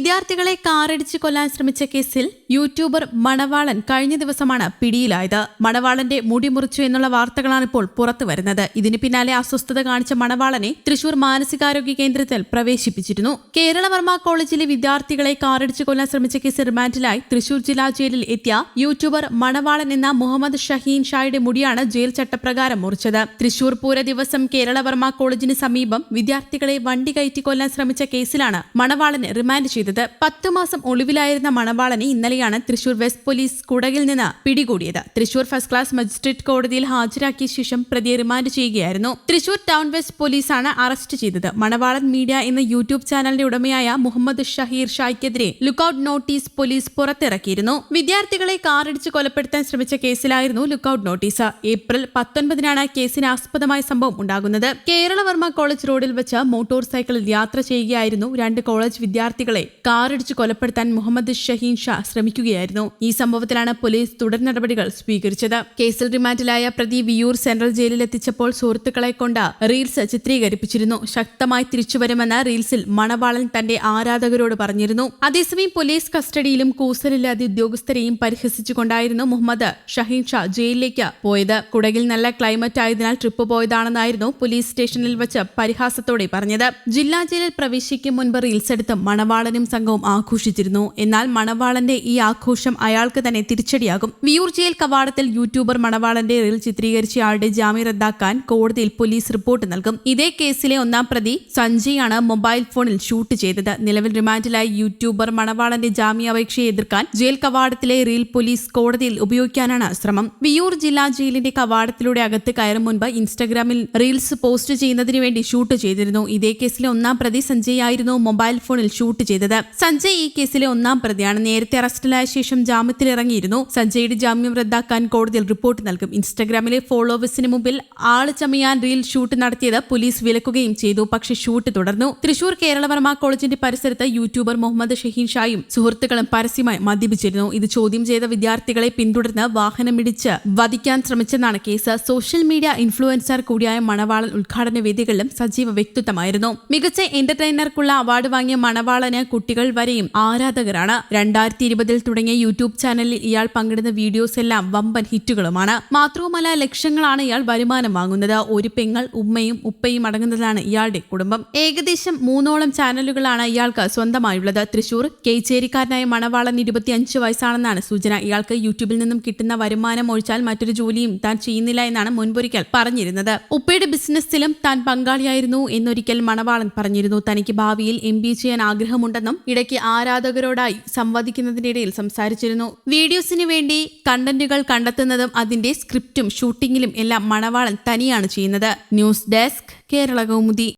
വിദ്യാർത്ഥികളെ കാറടിച്ച് കൊല്ലാൻ ശ്രമിച്ച കേസിൽ യൂട്യൂബർ മണവാളൻ കഴിഞ്ഞ ദിവസമാണ് പിടിയിലായത്. മണവാളന്റെ മുടി മുറിച്ചു എന്നുള്ള വാർത്തകളാണ് ഇപ്പോൾ പുറത്തു വരുന്നത്. ഇതിന് പിന്നാലെ അസ്വസ്ഥത കാണിച്ച മണവാളനെ തൃശൂർ മാനസികാരോഗ്യ കേന്ദ്രത്തിൽ പ്രവേശിപ്പിച്ചിരുന്നു. കേരളവർമ്മ കോളേജിലെ വിദ്യാർത്ഥികളെ കാറടിച്ച് കൊല്ലാൻ ശ്രമിച്ച കേസിൽ റിമാൻഡിലായി തൃശൂർ ജില്ലാ ജയിലിൽ എത്തിയ യൂട്യൂബർ മണവാളൻ എന്ന മുഹമ്മദ് ഷഹീൻ ഷായുടെ മുടിയാണ് ജയിൽ ചട്ടപ്രകാരം മുറിച്ചത്. തൃശൂർ പൂര ദിവസം കേരളവർമ്മ കോളേജിന് സമീപം വിദ്യാർത്ഥികളെ വണ്ടി കയറ്റി കൊല്ലാൻ ശ്രമിച്ച കേസിലാണ് മണവാളനെ റിമാൻഡ് ചെയ്തത്. പത്തു മാസം ഒളിവിലായിരുന്ന മണവാളനെ ഇന്നലെയാണ് തൃശൂർ വെസ്റ്റ് പോലീസ് കുടകിൽ നിന്ന് പിടികൂടിയത്. തൃശൂർ ഫസ്റ്റ് ക്ലാസ് മജിസ്ട്രേറ്റ് കോടതിയിൽ ഹാജരാക്കിയ ശേഷം പ്രതിയെ റിമാൻഡ് ചെയ്യുകയായിരുന്നു. തൃശൂർ ടൗൺ വെസ്റ്റ് പോലീസാണ് അറസ്റ്റ് ചെയ്തത്. മണവാളൻ മീഡിയ എന്ന യൂട്യൂബ് ചാനലിന്റെ ഉടമയായ മുഹമ്മദ് ഷഹീർ ഷായ്ക്കെതിരെ ലുക്കൌട്ട് നോട്ടീസ് പോലീസ് പുറത്തിറക്കിയിരുന്നു. വിദ്യാർത്ഥികളെ കാറടിച്ച് കൊലപ്പെടുത്താൻ ശ്രമിച്ച കേസിലായിരുന്നു ലുക്കൌട്ട് നോട്ടീസ്. ഏപ്രിൽ പത്തൊൻപതിനാണ് കേസിന് ആസ്പദമായ സംഭവം ഉണ്ടാകുന്നത്. കേരളവർമ്മ കോളേജ് റോഡിൽ വെച്ച് മോട്ടോർ സൈക്കിളിൽ യാത്ര ചെയ്യുകയായിരുന്നു രണ്ട് കോളേജ് വിദ്യാർത്ഥികളെ. കാറടിച്ച് കൊലപ്പെടുത്താൻ മുഹമ്മദ് ഷഹീൻ ഷാ ശ്രമിക്കുകയായിരുന്നു. ഈ സംഭവത്തിലാണ് പോലീസ് തുടർ നടപടികൾ സ്വീകരിച്ചത്. കേസിൽ റിമാൻഡിലായ പ്രതി വിയൂർ സെൻട്രൽ ജയിലിൽ എത്തിച്ചപ്പോൾ സുഹൃത്തുക്കളെ കൊണ്ട് റീൽസ് ചിത്രീകരിപ്പിച്ചിരുന്നു. ശക്തമായി തിരിച്ചുവരുമെന്ന് റീൽസിൽ മണവാളൻ തന്റെ ആരാധകരോട് പറഞ്ഞിരുന്നു. അതേസമയം പോലീസ് കസ്റ്റഡിയിലും കൂസലില്ലാതെ ഉദ്യോഗസ്ഥരെയും പരിഹസിച്ചുകൊണ്ടായിരുന്നു മുഹമ്മദ് ഷഹീൻ ഷാ ജയിലിലേക്ക് പോയത്. കുടകിൽ നല്ല ക്ലൈമറ്റ് ആയതിനാൽ ട്രിപ്പ് പോയതാണെന്നായിരുന്നു പോലീസ് സ്റ്റേഷനിൽ വെച്ച് പരിഹാസത്തോടെ പറഞ്ഞത്. ജില്ലാ ജയിലിൽ പ്രവേശിക്കും മുൻപ് റീൽസ് എടുത്ത് മണവാളനും സംഘവും ആഘോഷിച്ചിരുന്നു. എന്നാൽ മണവാളന്റെ ഈ ആഘോഷം അയാൾക്ക് തന്നെ തിരിച്ചടിയാകും. വിയൂർ ജയിൽ കവാടത്തിൽ യൂട്യൂബർ മണവാളന്റെ റീൽ ചിത്രീകരിച്ച ചിത്രീകരിച്ചയാളുടെ ജാമ്യം റദ്ദാക്കാൻ കോടതിയിൽ പോലീസ് റിപ്പോർട്ട് നൽകും. ഇതേ കേസിലെ ഒന്നാം പ്രതി സഞ്ജയാണ് മൊബൈൽ ഫോണിൽ ഷൂട്ട് ചെയ്തത്. നിലവിൽ റിമാൻഡിലായ യൂട്യൂബർ മണവാളന്റെ ജാമ്യാപേക്ഷയെ എതിർക്കാൻ ജയിൽ കവാടത്തിലെ റീൽ പോലീസ് കോടതിയിൽ ഉപയോഗിക്കാനാണ് ശ്രമം. വിയൂർ ജില്ലാ ജയിലിന്റെ കവാടത്തിലൂടെ അകത്ത് കയറും മുൻപ് ഇൻസ്റ്റാഗ്രാമിൽ റീൽസ് പോസ്റ്റ് ചെയ്യുന്നതിന് വേണ്ടി ഷൂട്ട് ചെയ്തിരുന്നു. ഇതേ കേസിലെ ഒന്നാം പ്രതി സഞ്ജയ് ആയിരുന്നു മൊബൈൽ ഫോണിൽ ഷൂട്ട് ചെയ്തത്. സഞ്ജയ് ഈ കേസിലെ ഒന്നാം പ്രതിയാണ്. നേരത്തെ അറസ്റ്റിലായ ശേഷം ജാമ്യത്തിലിറങ്ങിയിരുന്നു. സഞ്ജയുടെ ജാമ്യം റദ്ദാക്കാൻ കോടതിയിൽ റിപ്പോർട്ട് നൽകും. ഇൻസ്റ്റഗ്രാമിലെ ഫോളോവേഴ്സിന് മുമ്പിൽ ആൾ ചമയാൻ റീൽ ഷൂട്ട് നടത്തിയത് പോലീസ് വിലക്കുകയും ചെയ്തു. പക്ഷേ ഷൂട്ട് തുടർന്നു. തൃശൂർ കേരളവർമ്മ കോളേജിന്റെ പരിസരത്ത് യൂട്യൂബർ മുഹമ്മദ് ഷഹീൻ ഷായും സുഹൃത്തുക്കളും പരസ്യമായി മദ്യപിച്ചിരുന്നു. ഇത് ചോദ്യം ചെയ്ത വിദ്യാർത്ഥികളെ പിന്തുടർന്ന് വാഹനമിടിച്ച് വധിക്കാൻ ശ്രമിച്ചെന്നാണ് കേസ്. സോഷ്യൽ മീഡിയ ഇൻഫ്ലുവൻസർ കൂടിയായ മണവാളൻ ഉദ്ഘാടന വേദികളിലും സജീവ വ്യക്തിത്വമായിരുന്നു. മികച്ച എന്റർടൈനർക്കുള്ള അവാർഡ് വാങ്ങിയ മണവാളന് കുട്ടികൾ വരെയും ആരാധകരാണ്. രണ്ടായിരത്തി ഇരുപതിൽ തുടങ്ങിയ യൂട്യൂബ് ചാനലിൽ ഇയാൾ പങ്കിടുന്ന വീഡിയോസ് എല്ലാം വമ്പൻ ഹിറ്റുകളുമാണ്. മാത്രവുമല്ല ലക്ഷങ്ങളാണ് ഇയാൾ വരുമാനം വാങ്ങുന്നത്. ഒരു പെങ്ങൾ ഉമ്മയും ഉപ്പയും അടങ്ങുന്നതാണ് ഇയാളുടെ കുടുംബം. ഏകദേശം മൂന്നോളം ചാനലുകളാണ് ഇയാൾക്ക് സ്വന്തമായുള്ളത്. തൃശൂർ കേച്ചേരിക്കാരനായ മണവാളൻ ഇരുപത്തിയഞ്ച് വയസ്സാണെന്നാണ് സൂചന. ഇയാൾക്ക് യൂട്യൂബിൽ നിന്നും കിട്ടുന്ന വരുമാനം ഒഴിച്ചാൽ മറ്റൊരു ജോലിയും താൻ ചെയ്യുന്നില്ല എന്നാണ് മുൻപൊരിക്കൽ പറഞ്ഞിരുന്നത്. ഉപ്പയുടെ ബിസിനസ്സിലും താൻ പങ്കാളിയായിരുന്നു എന്നൊരിക്കൽ മണവാളൻ പറഞ്ഞിരുന്നു. തനിക്ക് ഭാവിയിൽ എം ബി ചെയ്യാൻ ആഗ്രഹമുണ്ടെന്നും ഇടയ്ക്ക് ആരാധകരോടായി സംവദിക്കുന്നതിനിടയിൽ സംസാരിച്ചിരുന്നു. വീഡിയോസിന് വേണ്ടി കണ്ടന്റുകൾ കണ്ടെത്തുന്നതും അതിന്റെ സ്ക്രിപ്റ്റും ഷൂട്ടിങ്ങിലും എല്ലാം മണവാളൻ തനിയാണ് ചെയ്യുന്നത്. News desk Kerala Kaumudi.